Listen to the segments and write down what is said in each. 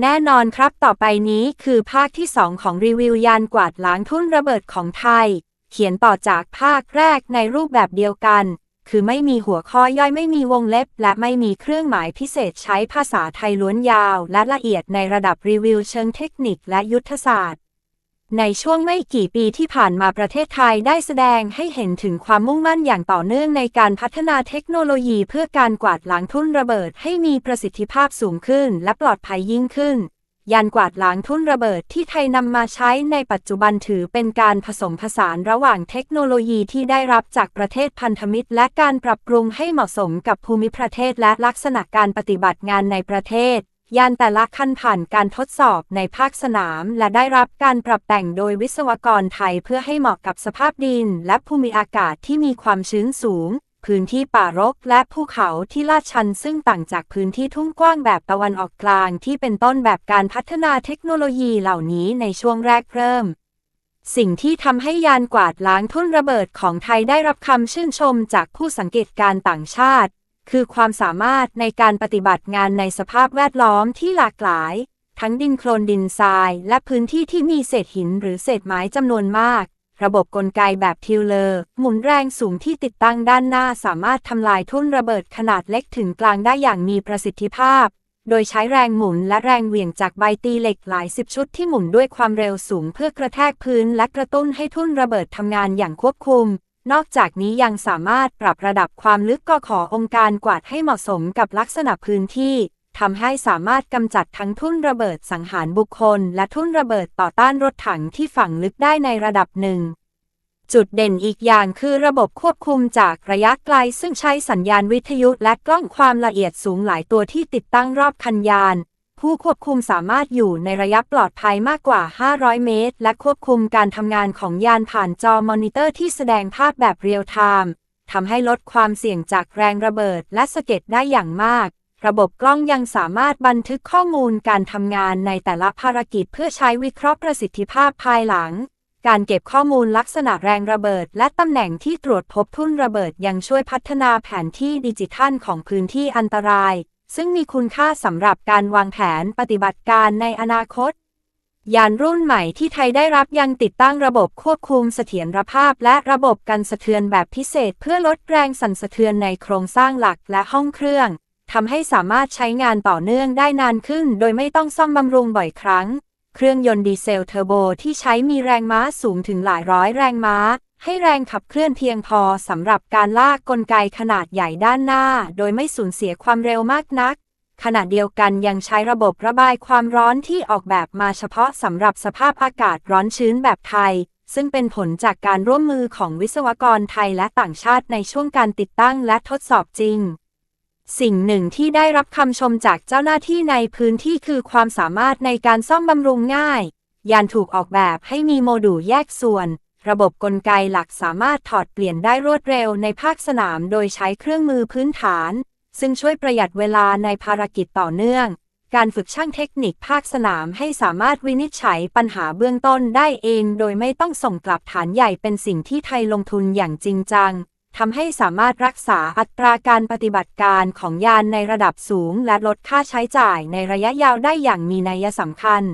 แน่นอนครับต่อไปนี้คือภาคที่2ของรีวิวยานกวาดล้างทุ่นระเบิดของไทย เขียนต่อจากภาคแรกในรูปแบบเดียวกัน คือไม่มีหัวข้อย่อยไม่มีวงเล็บ และไม่มีเครื่องหมายพิเศษใช้ภาษาไทยล้วนยาว และละเอียดในระดับรีวิวเชิงเทคนิคและยุทธศาสตร์ ในช่วงไม่กี่ปีที่ผ่านมาประเทศไทยได้แสดงให้เห็นถึงความมุ่งมั่นอย่างต่อเนื่องในการพัฒนาเทคโนโลยีเพื่อการกวาดล้างทุ่นระเบิดให้มีประสิทธิภาพสูงขึ้นและปลอดภัยยิ่งขึ้น ยานกวาดล้างทุ่นระเบิดที่ไทยนำมาใช้ในปัจจุบันถือเป็นการผสมผสานระหว่างเทคโนโลยีที่ได้รับจากประเทศพันธมิตร และการปรับปรุงให้เหมาะสมกับภูมิประเทศและลักษณะการปฏิบัติงานในประเทศ ยานแต่ละขั้นผ่านการทดสอบในภาคสนาม และได้รับการปรับแต่งโดยวิศวกรไทยเพื่อให้เหมาะกับสภาพดิน และภูมิอากาศที่มีความชื้นสูง พื้นที่ป่ารกและภูเขาที่ลาดชันซึ่งต่างจากพื้นที่ทุ่งกว้างแบบตะวันออกกลางที่เป็นต้นแบบการพัฒนาเทคโนโลยีเหล่านี้ในช่วงแรกเริ่มสิ่งที่ทำให้ยานกวาดล้างทุ่นระเบิดของไทยได้รับคำชื่นชมจากผู้สังเกตการต่างชาติ คือความสามารถในการปฏิบัติงานในสภาพแวดล้อมที่หลากหลาย ทั้งดินโคลนดินทราย และพื้นที่ที่มีเศษหินหรือเศษไม้จำนวนมาก ระบบกลไกแบบทิวเลอร์ หมุนแรงสูงที่ติดตั้งด้านหน้าสามารถทำลายทุ่นระเบิดขนาดเล็กถึงกลางได้อย่างมีประสิทธิภาพ โดยใช้แรงหมุนและแรงเหวี่ยงจากใบตีเหล็กหลายสิบชุดที่หมุนด้วยความเร็วสูงเพื่อกระแทกพื้นและกระตุ้นให้ทุ่นระเบิดทำงานอย่างควบคุม นอกจากนี้ยังสามารถปรับระดับความลึกก็ขอองค์การกวาดให้เหมาะสมกับลักษณะพื้นที่ทำให้สามารถกำจัดทั้งทุ่นระเบิดสังหารบุคคล และทุ่นระเบิดต่อต้านรถถังที่ฝังลึกได้ในระดับหนึ่ง จุดเด่นอีกอย่างคือระบบควบคุมจากระยะไกล ซึ่งใช้สัญญาณวิทยุและกล้องความละเอียดสูงหลายตัวที่ติดตั้งรอบคันยาน ผู้ควบคุมสามารถอยู่ในระยะปลอดภัยมากกว่า 500 เมตร และควบคุมการทำงานของยานผ่านจอมอนิเตอร์ที่แสดงภาพแบบเรียลไทม์ทำให้ลดความเสี่ยงจากแรงระเบิดและสะเก็ดได้อย่างมาก ระบบกล้องยังสามารถบันทึกข้อมูลการทำงานในแต่ละภารกิจเพื่อใช้วิเคราะห์ประสิทธิภาพภายหลัง การเก็บข้อมูลลักษณะแรงระเบิด และตำแหน่งที่ตรวจพบทุ่นระเบิดยังช่วยพัฒนาแผนที่ดิจิทัลของพื้นที่อันตราย ซึ่งมีคุณค่าสำหรับการวางแผนปฏิบัติการในอนาคต ยานรุ่นใหม่ที่ไทยได้รับยังติดตั้งระบบควบคุมเสถียรภาพ และระบบกันสะเทือนแบบพิเศษ เพื่อลดแรงสั่นสะเทือนในโครงสร้างหลักและห้องเครื่องทำให้สามารถใช้งานต่อเนื่องได้นานขึ้น โดยไม่ต้องซ่อมบำรุงบ่อยครั้ง เครื่องยนต์ดีเซลเทอร์โบที่ใช้มีแรงม้าสูงถึงหลายร้อยแรงม้า ให้แรงขับเคลื่อนเพียงพอสำหรับการลากกลไกขนาดใหญ่ด้านหน้า โดยไม่สูญเสียความเร็วมากนัก ขณะเดียวกันยังใช้ระบบระบายความร้อนที่ออกแบบมาเฉพาะสำหรับสภาพอากาศร้อนชื้นแบบไทย ซึ่งเป็นผลจากการร่วมมือของวิศวกรไทยและต่างชาติในช่วงการติดตั้งและทดสอบจริงสิ่งหนึ่งที่ได้รับคำชมจากเจ้าหน้าที่ในพื้นที่คือความสามารถในการซ่อมบำรุงง่าย ยานถูกออกแบบให้มีโมดูลแยกส่วน ระบบกลไกหลักสามารถถอดเปลี่ยนได้รวดเร็วในภาคสนามโดยใช้เครื่องมือพื้นฐาน ซึ่งช่วยประหยัดเวลาในภารกิจต่อเนื่อง การฝึกช่างเทคนิคภาคสนามให้สามารถวินิจฉัยปัญหาเบื้องต้นได้เองโดยไม่ต้องส่งกลับฐานใหญ่เป็นสิ่งที่ไทยลงทุนอย่างจริงจังทำให้สามารถรักษาอัตราการปฏิบัติการของยานในระดับสูง และลดค่าใช้จ่ายในระยะยาวได้อย่างมีนัยสำคัญ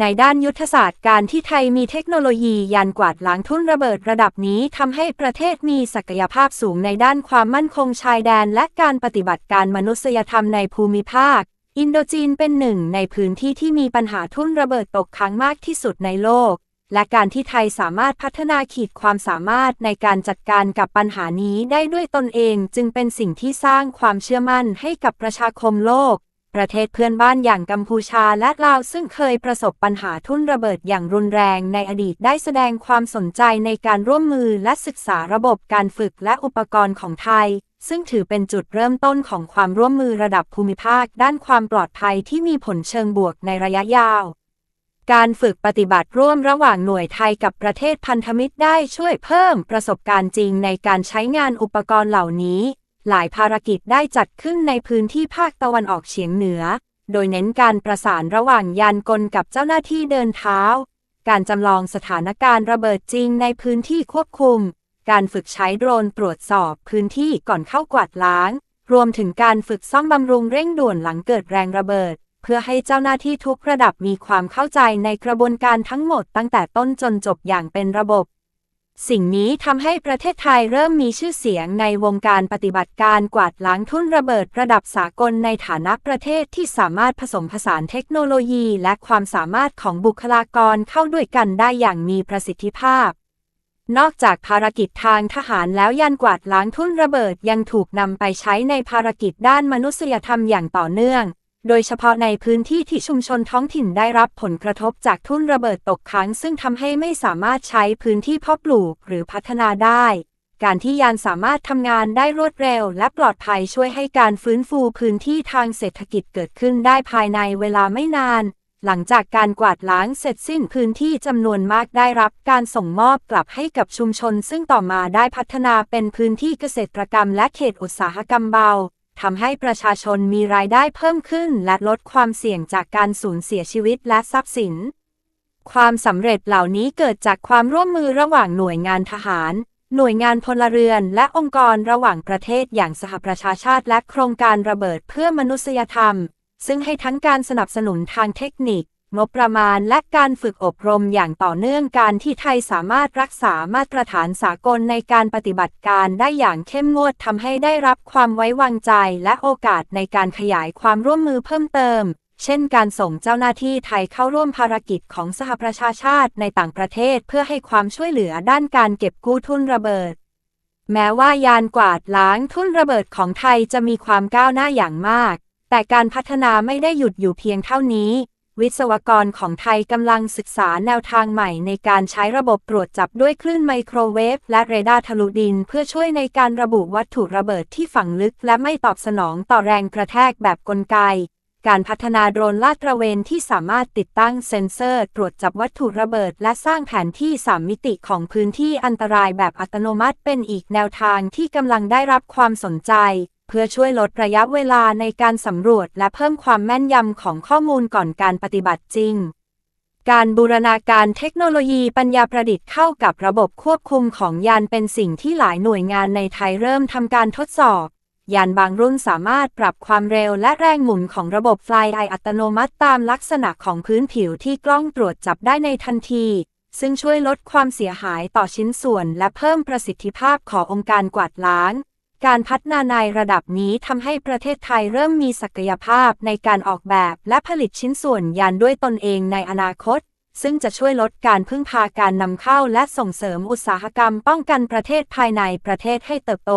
ในด้านยุทธศาสตร์การที่ไทยมีเทคโนโลยียานกวาดล้างทุ่นระเบิดระดับนี้ทำให้ประเทศมีศักยภาพสูงในด้านความมั่นคงชายแดน และการปฏิบัติการมนุษยธรรมในภูมิภาค อินโดจีนเป็นหนึ่งในพื้นที่ที่มีปัญหาทุ่นระเบิดตกค้างมากที่สุดในโลก และการที่ไทยสามารถพัฒนาขีดความสามารถในการจัดการกับปัญหานี้ได้ด้วยตนเอง จึงเป็นสิ่งที่สร้างความเชื่อมั่นให้กับประชาคมโลก ประเทศเพื่อนบ้านอย่างกัมพูชาและลาวซึ่งเคยประสบปัญหาทุ่นระเบิดอย่างรุนแรงในอดีตได้แสดงความสนใจในการร่วมมือและศึกษาระบบการฝึกและอุปกรณ์ของไทย ซึ่งถือเป็นจุดเริ่มต้นของความร่วมมือระดับภูมิภาค ด้านความปลอดภัยที่มีผลเชิงบวกในระยะยาวการฝึกปฏิบัติร่วมระหว่างหน่วยไทยกับประเทศพันธมิตรได้ช่วยเพิ่มประสบการณ์จริงในการใช้งานอุปกรณ์เหล่านี้ หลายภารกิจได้จัดขึ้นในพื้นที่ภาคตะวันออกเฉียงเหนือ โดยเน้นการประสานระหว่างยานกลกับเจ้าหน้าที่เดินเท้า การจำลองสถานการณ์ระเบิดจริงในพื้นที่ควบคุม การฝึกใช้โดรนตรวจสอบพื้นที่ก่อนเข้ากวาดล้าง รวมถึงการฝึกซ่อมบำรุงเร่งด่วนหลังเกิดแรงระเบิด เพื่อให้เจ้าหน้าที่ทุกระดับมีความเข้าใจในกระบวนการทั้งหมดตั้งแต่ต้นจนจบอย่างเป็นระบบ สิ่งนี้ทำให้ประเทศไทยเริ่มมีชื่อเสียงในวงการปฏิบัติการกวาดล้างทุ่นระเบิดระดับสากลในฐานะประเทศที่สามารถผสมผสานเทคโนโลยีและความสามารถของบุคลากรเข้าด้วยกันได้อย่างมีประสิทธิภาพ นอกจากภารกิจทางทหารแล้วยานกวาดล้างทุ่นระเบิดยังถูกนำไปใช้ในภารกิจด้านมนุษยธรรมอย่างต่อเนื่อง โดยเฉพาะในพื้นที่ที่ชุมชนท้องถิ่นได้รับผลกระทบจากทุ่นระเบิดตกค้างซึ่งทำให้ไม่สามารถใช้พื้นที่เพาะปลูกหรือพัฒนาได้ การที่ยานสามารถทำงานได้รวดเร็วและปลอดภัยช่วยให้การฟื้นฟูพื้นที่ทางเศรษฐกิจเกิดขึ้นได้ภายในเวลาไม่นาน หลังจากการกวาดล้างเสร็จสิ้นพื้นที่จำนวนมากได้รับการส่งมอบกลับให้กับชุมชน ซึ่งต่อมาได้พัฒนาเป็นพื้นที่เกษตรกรรมและเขตอุตสาหกรรมเบา ทำให้ประชาชนมีรายได้เพิ่มขึ้นและลดความเสี่ยงจากการสูญเสียชีวิตและทรัพย์สิน ความสำเร็จเหล่านี้เกิดจากความร่วมมือระหว่างหน่วยงานทหาร หน่วยงานพลเรือน และองค์กรระหว่างประเทศอย่างสหประชาชาติและโครงการระเบิดเพื่อมนุษยธรรม ซึ่งให้ทั้งการสนับสนุนทางเทคนิค งบประมาณและการฝึกอบรมอย่างต่อเนื่องการที่ไทยสามารถรักษามาตรฐานสากลในการปฏิบัติการได้อย่างเข้มงวดทำให้ได้รับความไว้วางใจและโอกาสในการขยายความร่วมมือเพิ่มเติม เช่นการส่งเจ้าหน้าที่ไทยเข้าร่วมภารกิจของสหประชาชาติในต่างประเทศเพื่อให้ความช่วยเหลือด้านการเก็บกู้ทุนระเบิด แม้ว่ายานกวาดล้างทุนระเบิดของไทยจะมีความก้าวหน้าอย่างมาก แต่การพัฒนาไม่ได้หยุดอยู่เพียงเท่านี้ วิศวกรของไทยกำลังศึกษาแนวทางใหม่ในการใช้ระบบตรวจจับด้วยคลื่นไมโครเวฟและเรดาร์ทะลุดิน เพื่อช่วยในการระบุวัตถุระเบิดที่ฝังลึกและไม่ตอบสนองต่อแรงกระแทกแบบกลไก การพัฒนาโดรนลาดตระเวนที่สามารถติดตั้งเซ็นเซอร์ ตรวจจับวัตถุระเบิด และสร้างแผนที่ 3 มิติของพื้นที่อันตรายแบบอัตโนมัติเป็นอีกแนวทางที่กำลังได้รับความสนใจ พื่อช่วยลดระยะเวลาในการสำรวจและเพิ่มความแม่นยำของข้อมูลก่อนการปฏิบัติจริง การบูรณาการเทคโนโลยีปัญญาประดิษฐ์เข้ากับระบบควบคุมของยานเป็นสิ่งที่หลายหน่วยงานในไทยเริ่มทำการทดสอบ ยานบางรุ่นสามารถปรับความเร็วและแรงหมุนของระบบ Fly Eye อัตโนมัติตามลักษณะของพื้นผิวที่กล้องตรวจจับได้ในทันทีซึ่งช่วยลดความเสียหายต่อชิ้นส่วนและเพิ่มประสิทธิภาพขององค์การกวาดล้าง การพัฒนาในระดับนี้ทำให้ประเทศไทยเริ่มมีศักยภาพในการออกแบบและผลิตชิ้นส่วนยานด้วยตนเองในอนาคต ซึ่งจะช่วยลดการพึ่งพาการนำเข้าและส่งเสริมอุตสาหกรรมป้องกันประเทศภายในประเทศให้เติบโต